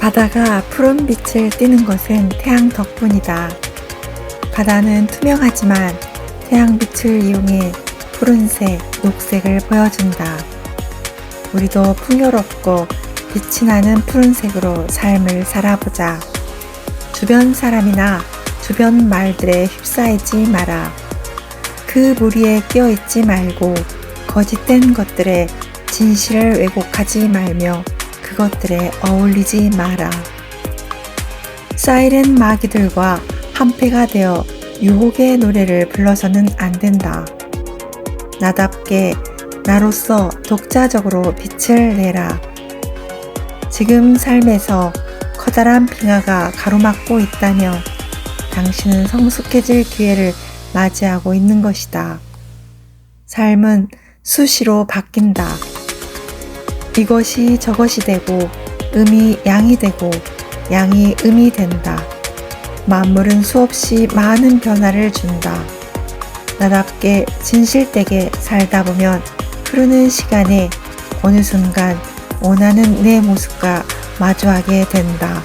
바다가 푸른 빛을 띠는 것은 태양 덕분이다. 바다는 투명하지만 태양빛을 이용해 푸른색, 녹색을 보여준다. 우리도 풍요롭고 빛이 나는 푸른색으로 삶을 살아보자. 주변 사람이나 주변 말들에 휩싸이지 마라. 그 무리에 끼어있지 말고 거짓된 것들에 진실을 왜곡하지 말며 그것들에 어울리지 마라. 사이렌 마귀들과 한패가 되어 유혹의 노래를 불러서는 안 된다. 나답게 나로서 독자적으로 빛을 내라. 지금 삶에서 커다란 빙하가 가로막고 있다면 당신은 성숙해질 기회를 맞이하고 있는 것이다. 삶은 수시로 바뀐다. 이것이 저것이 되고 음이 양이 되고 양이 음이 된다. 만물은 수없이 많은 변화를 준다. 나답게 진실되게 살다 보면 흐르는 시간에 어느 순간 원하는 내 모습과 마주하게 된다.